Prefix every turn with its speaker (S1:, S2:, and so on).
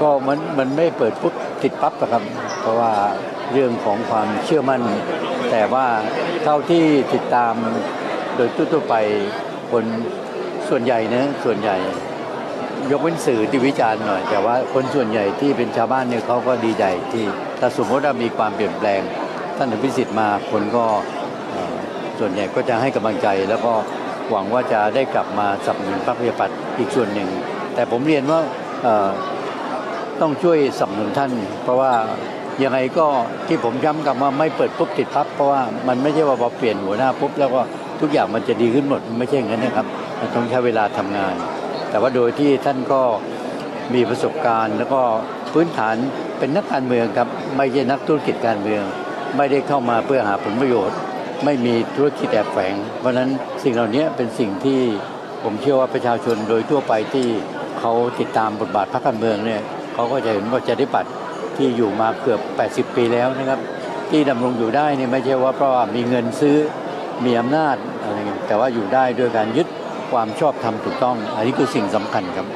S1: ก็มันมันไม่เปิดปุ๊บติดปั๊บอะครับ เพราะว่าเรื่องของความเชื่อมั่น แต่ว่าเท่าที่ติดตามโดยทั่วไปคนส่วนใหญ่นะส่วนใหญ่ ยกเว้นสื่อที่วิจารณ์หน่อย แต่ว่าคนส่วนใหญ่ที่เป็นชาวบ้านเนี่ยเขาก็ดีใจที่ถ้าสมมติว่ามีความเปลี่ยนแปลง ท่านอภิสิทธิ์มาคนก็ส่วนใหญ่ก็จะให้กำลังใจแล้วก็หวังว่าจะได้กลับมาสับสนุนพรรคประชาธิปัตย์อีกส่วนหนึ่ง แต่ผมเรียนว่า ต้องช่วยสนับสนุนท่าน เพราะว่ายังไงก็ที่ผมย้ำกับว่าไม่เปิดปุ๊บติดพับเพราะว่ามันไม่ใช่ว่าพอเปลี่ยนหัวหน้าปุ๊บแล้วก็ทุกอย่างมันจะดีขึ้นหมดมันไม่ใช่อย่างนั้นนะครับ มันต้องใช้เวลาทำงาน แต่ว่าโดยที่ท่านก็มีประสบการณ์ แล้วก็พื้นฐานเป็นนักการเมืองครับไม่ใช่นักธุรกิจการเมือง ไม่ได้เข้ามาเพื่อหาผลประโยชน์ ไม่มีธุรกิจแอบแฝง เพราะฉะนั้นสิ่งเหล่านี้เป็นสิ่งที่ผมเชื่อว่าประชาชนโดยทั่วไปที่เขาติดตามบทบาทพรรคการเมืองเนี่ย เขาก็จะเห็นว่าจะได้ปัตย์ที่อยู่มาเกือบ 80 ปีแล้วนะครับ ที่ดำรงอยู่ได้เนี่ยไม่ใช่ว่าเพราะว่ามีเงินซื้อมีอำนาจอะไรเงี้ยแต่ว่าอยู่ได้ด้วยการยึดความชอบธรรมถูกต้อง อันนี้คือสิ่งสำคัญครับ